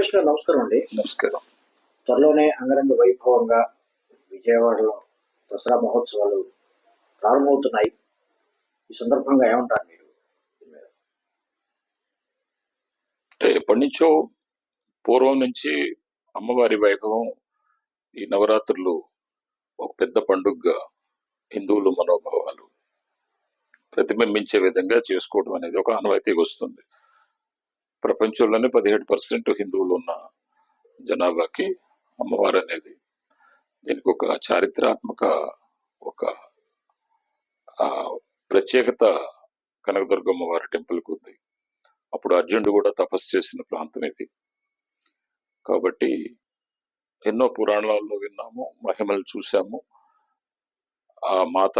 రామకృష్ణ నమస్కారం అండి. నమస్కారం. త్వరలోనే అంగరంగ వైభవంగా విజయవాడలో దసరా మహోత్సవాలు ప్రారంభమవుతున్నాయి. ఈ సందర్భంగా ఏమంటారు మీరు? అంటే ఎప్పటి నుంచో పూర్వం నుంచి అమ్మవారి వైభవం ఈ నవరాత్రులు ఒక పెద్ద పండుగగా హిందువులు మనోభావాలు ప్రతిబింబించే విధంగా చేసుకోవడం అనేది ఒక ఆనవాయితీగా వస్తుంది. ప్రపంచంలోనే పదిహేడు పర్సెంట్ హిందువులు ఉన్న జనాభాకి అమ్మవారు అనేది దీనికి ఒక చారిత్రాత్మక ఒక ప్రత్యేకత కనకదుర్గమ్మ వారి టెంపుల్కి ఉంది. అప్పుడు అర్జునుడు కూడా తపస్సు చేసిన ప్రాంతం ఇది. కాబట్టి ఎన్నో పురాణాల్లో విన్నాము మహిమలు చూసాము ఆ మాత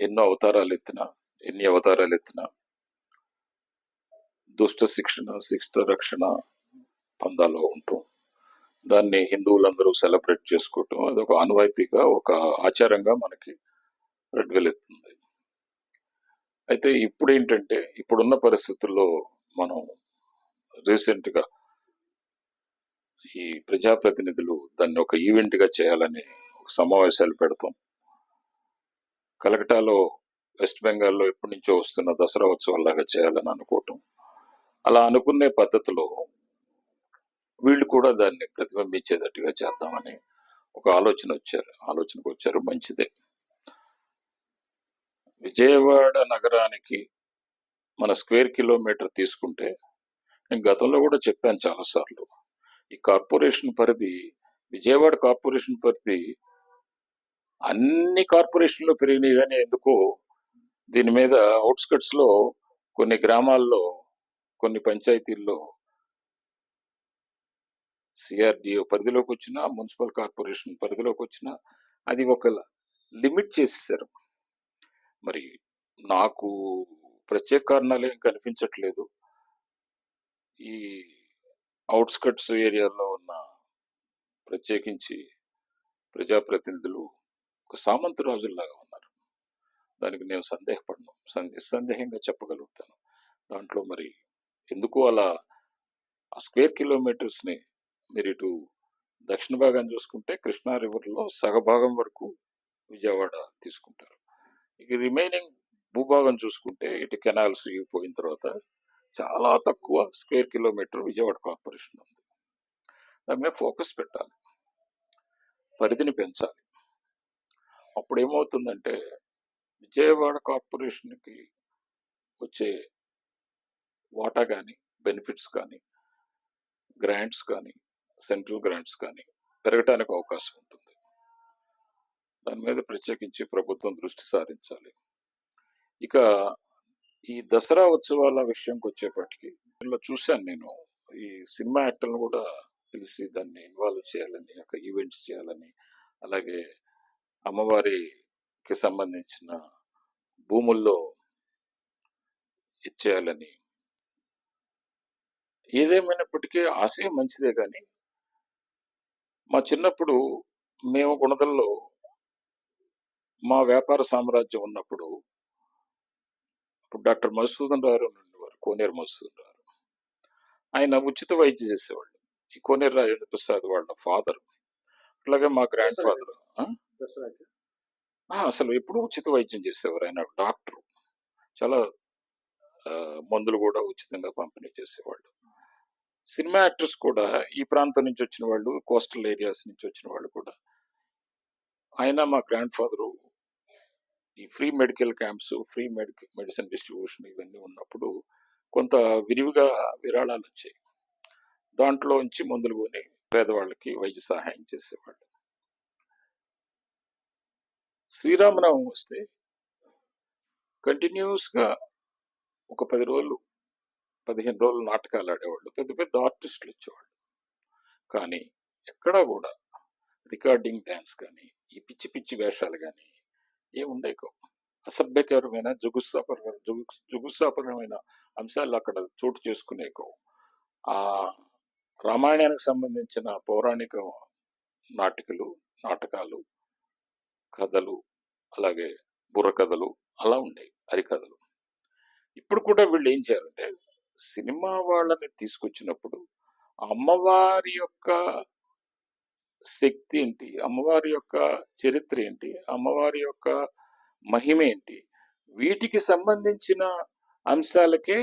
ఎన్నో అవతారాలు ఎత్తిన ఎన్ని అవతారాలు ఎత్తినా దుష్ట శిక్షణ శిక్ష రక్షణ పందాలో ఉంటాం దాన్ని హిందువులందరూ సెలబ్రేట్ చేసుకోవటం అది ఒక ఆనవాయితీగా ఒక ఆచారంగా మనకి రెడ్వెలెత్తుంది అయితే ఇప్పుడు ఏంటంటే ఇప్పుడున్న పరిస్థితుల్లో మనం రీసెంట్గా ఈ ప్రజాప్రతినిధులు దాన్ని ఒక ఈవెంట్గా చేయాలని ఒక సమావేశాలు పెడతాం. కలకటాలో వెస్ట్ బెంగాల్లో ఎప్పటి నుంచో వస్తున్న దసరా ఉత్సవాలాగా చేయాలని అనుకోవటం. అలా అనుకునే పద్ధతిలో వీళ్ళు కూడా దాన్ని ప్రతిబింబించేటట్టుగా చేద్దామని ఒక ఆలోచన వచ్చారు. ఆలోచనకు వచ్చారు. మంచిదే. విజయవాడ నగరానికి మన స్క్వేర్ కిలోమీటర్ తీసుకుంటే నేను గతంలో కూడా చెప్పాను చాలాసార్లు ఈ కార్పొరేషన్ పరిధి విజయవాడ కార్పొరేషన్ పరిధి అన్ని కార్పొరేషన్లు పెరిగినాయి కానీ ఎందుకో దీని మీద అవుట్స్కట్స్లో కొన్ని గ్రామాల్లో కొన్ని పంచాయతీల్లో సిఆర్డిఓ పరిధిలోకి వచ్చిన మున్సిపల్ కార్పొరేషన్ పరిధిలోకి వచ్చిన అది ఒక లిమిట్ చేసేసారు. మరి నాకు ప్రత్యేక కారణాలు ఏం కనిపించట్లేదు. ఈ అవుట్స్కట్స్ ఏరియాలో ఉన్న ప్రత్యేకించి ప్రజాప్రతినిధులు ఒక సామంత రాజుల్లాగా ఉన్నారు. దానికి నేను సందేహపడను. సందేహంగా చెప్పగలుగుతాను. దాంట్లో మరి ఎందుకు అలా ఆ స్క్వేర్ కిలోమీటర్స్ని మీరు ఇటు దక్షిణ భాగం చూసుకుంటే కృష్ణా రివర్లో సగభాగం వరకు విజయవాడ తీసుకుంటారు. ఇక రిమైనింగ్ భూభాగం చూసుకుంటే ఇటు కెనాల్స్ ఇగిపోయిన తర్వాత చాలా తక్కువ స్క్వేర్ కిలోమీటర్ విజయవాడ కార్పొరేషన్ ఉంది. దాని మీద ఫోకస్ పెట్టాలి. పరిధిని పెంచాలి. అప్పుడు ఏమవుతుందంటే విజయవాడ కార్పొరేషన్కి వచ్చే వాటా కానీ బెనిఫిట్స్ కానీ గ్రాంట్స్ కానీ సెంట్రల్ గ్రాంట్స్ కానీ పెరగటానికి అవకాశం ఉంటుంది. దాని మీద ప్రత్యేకించి ప్రభుత్వం దృష్టి సారించాలి. ఇక ఈ దసరా ఉత్సవాల విషయంకి వచ్చేప్పటికి దీనిలో చూశాను నేను. ఈ సినిమా యాక్టర్లను కూడా పిలిచి దాన్ని ఇన్వాల్వ్ చేయాలని ఒక ఈవెంట్స్ చేయాలని అలాగే అమ్మవారికి సంబంధించిన భూముల్లో ఇచ్చేయాలని ఏదేమైనప్పటికీ ఆశయం మంచిదే కానీ మా చిన్నప్పుడు మేము గుణదల్లో మా వ్యాపార సామ్రాజ్యం ఉన్నప్పుడు ఇప్పుడు డాక్టర్ మధుసూదన్ రావు ఉండేవారు కోనేరు మధుసూదన్ రావు. ఆయన ఉచిత వైద్యం చేసేవాళ్ళు. ఈ కోనేరు రాజేంద్ర ప్రసాద్ వాళ్ళ ఫాదర్. అట్లాగే మా గ్రాండ్ ఫాదర్ అసలు ఎప్పుడు ఉచిత వైద్యం చేసేవారు. ఆయన డాక్టర్. చాలా మందులు కూడా ఉచితంగా పంపిణీ చేసేవాళ్ళు. సినిమా యాక్టర్స్ కూడా ఈ ప్రాంతం నుంచి వచ్చిన వాళ్ళు కోస్టల్ ఏరియాస్ నుంచి వచ్చిన వాళ్ళు కూడా. ఆయన మా గ్రాండ్ ఫాదరు ఈ free medical camps free medical medicine distribution ఇవన్నీ ఉన్నప్పుడు కొంత విరివిగా విరాళాలు వచ్చాయి. దాంట్లో నుంచి మందులు కొని పేదవాళ్ళకి వైద్య సహాయం చేసేవాళ్ళు. శ్రీరామనవం వస్తే కంటిన్యూస్గా ఒక పది రోజులు పదిహేను రోజులు నాటకాలు ఆడేవాళ్ళు పెద్ద పెద్ద ఆర్టిస్టులు వచ్చేవాళ్ళు. కానీ ఎక్కడా కూడా రికార్డింగ్ డ్యాన్స్ కానీ ఈ పిచ్చి పిచ్చి వేషాలు కానీ ఏం అసభ్యకరమైన జుగుత్సాపరమైన జుగు జుగుత్సాపరమైన అంశాలు అక్కడ చోటు చేసుకునేకో ఆ రామాయణానికి సంబంధించిన పౌరాణిక నాటికలు నాటకాలు కథలు అలాగే బుర్రకథలు అలా ఉండేవి హరికథలు. ఇప్పుడు కూడా వీళ్ళు ఏం చేయాలంటే సినిమా వాళ్ళని తీసుకొచ్చినప్పుడు అమ్మవారి యొక్క శక్తి ఏంటి? అమ్మవారి యొక్క చరిత్ర ఏంటి? అమ్మవారి యొక్క మహిమ ఏంటి? వీటికి సంబంధించిన అంశాలకే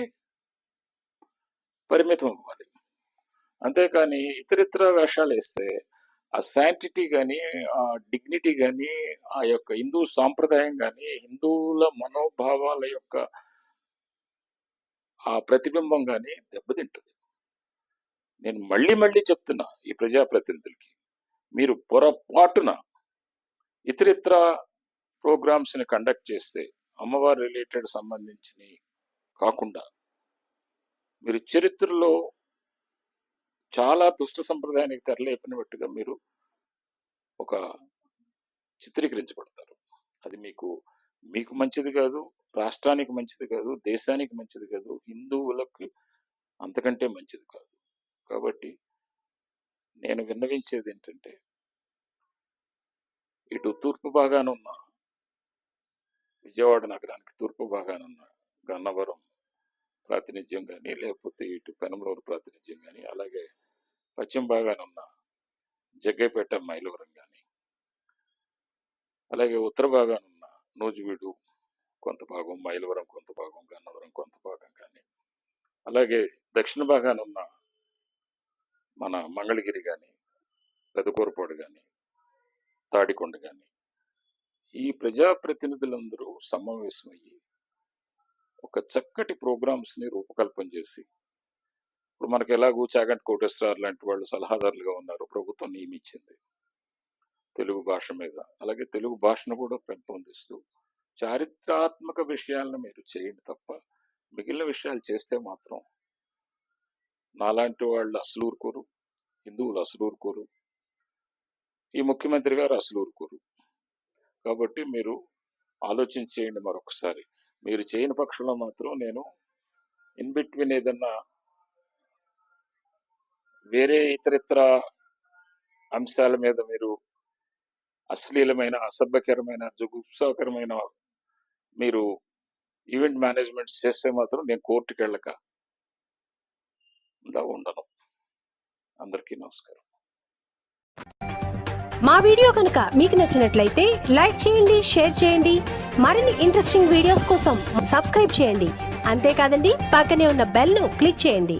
పరిమితం అవ్వాలి. అంతేకాని ఇతరితర వేషాలు వేస్తే ఆ శాంటిటీ కానీ ఆ డిగ్నిటీ కానీ ఆ యొక్క హిందూ సాంప్రదాయం కానీ హిందువుల మనోభావాల యొక్క ఆ ప్రతిబింబం కానీ దెబ్బతింటుంది. నేను మళ్ళీ మళ్ళీ చెప్తున్నా ఈ ప్రజాప్రతినిధులకి మీరు పొరపాటున ఇతరితర ప్రోగ్రామ్స్ని కండక్ట్ చేస్తే అమ్మవారి రిలేటెడ్ సంబంధించినవి కాకుండా మీరు చరిత్రలో చాలా దుష్ట సంప్రదాయానికి తెరలేపినట్టుగా మీరు ఒక చిత్రీకరించబడతారు. అది మీకు మీకు మంచిది కాదు రాష్ట్రానికి మంచిది కాదు దేశానికి మంచిది కాదు హిందువులకు అంతకంటే మంచిది కాదు. కాబట్టి నేను విన్నవించేది ఏంటంటే ఇటు తూర్పు భాగాన ఉన్న విజయవాడ నగరానికి తూర్పు భాగాన ఉన్న గన్నవరం ప్రాతినిధ్యం కానీ లేకపోతే ఇటు పెనమలూరు ప్రాతినిధ్యం కానీ అలాగే పశ్చిమ భాగాన ఉన్న జగ్గైపేట మైలవరం కానీ అలాగే ఉత్తర భాగాన ఉన్న నూజివీడు కొంత భాగం మైలవరం కొంత భాగం గన్నవరం కొంత భాగం కానీ. అలాగే దక్షిణ భాగాన ఉన్న మన మంగళగిరి కానీ పెదకూరపాడు కానీ తాడికొండ కానీ ఈ ప్రజాప్రతినిధులందరూ సమావేశమయ్యి ఒక చక్కటి ప్రోగ్రామ్స్ని రూపకల్పన చేసి ఇప్పుడు మనకి ఎలాగూ చాగంటి కోటేశ్వర లాంటి వాళ్ళు సలహాదారులుగా ఉన్నారు. ప్రభుత్వం నియమించింది తెలుగు భాష మీద. అలాగే తెలుగు భాషను కూడా పెంపొందిస్తూ చారిత్రాత్మక విషయాలను మీరు చేయండి తప్ప మిగిలిన విషయాలు చేస్తే మాత్రం నాలాంటి వాళ్ళు అసలు ఊరుకోరు హిందువులు అసలు ఊరుకోరు ఈ ముఖ్యమంత్రి గారు అసలు ఊరుకోరు. కాబట్టి మీరు ఆలోచన చేయండి మరొకసారి. మీరు చేయని పక్షంలో మాత్రం నేను ఇన్ బిట్వీన్ ఏదన్నా వేరే ఇతరితర అంశాల మీద మీరు అశ్లీలమైన అసభ్యకరమైన జుగుప్సాకరమైన మీరు ఈవెంట్ మేనేజ్మెంట్ చేస్తే మాత్రం నేను కోర్టుకి వెళ్ళక ఉండను. అందరికీ నమస్కారం. మా వీడియో కనుక మీకు నచ్చినట్లయితే లైక్ చేయండి షేర్ చేయండి. మరిన్ని ఇంట్రెస్టింగ్ వీడియోస్ కోసం సబ్స్క్రైబ్ చేయండి. అంతేకాదండి పక్కనే ఉన్న బెల్ను క్లిక్ చేయండి.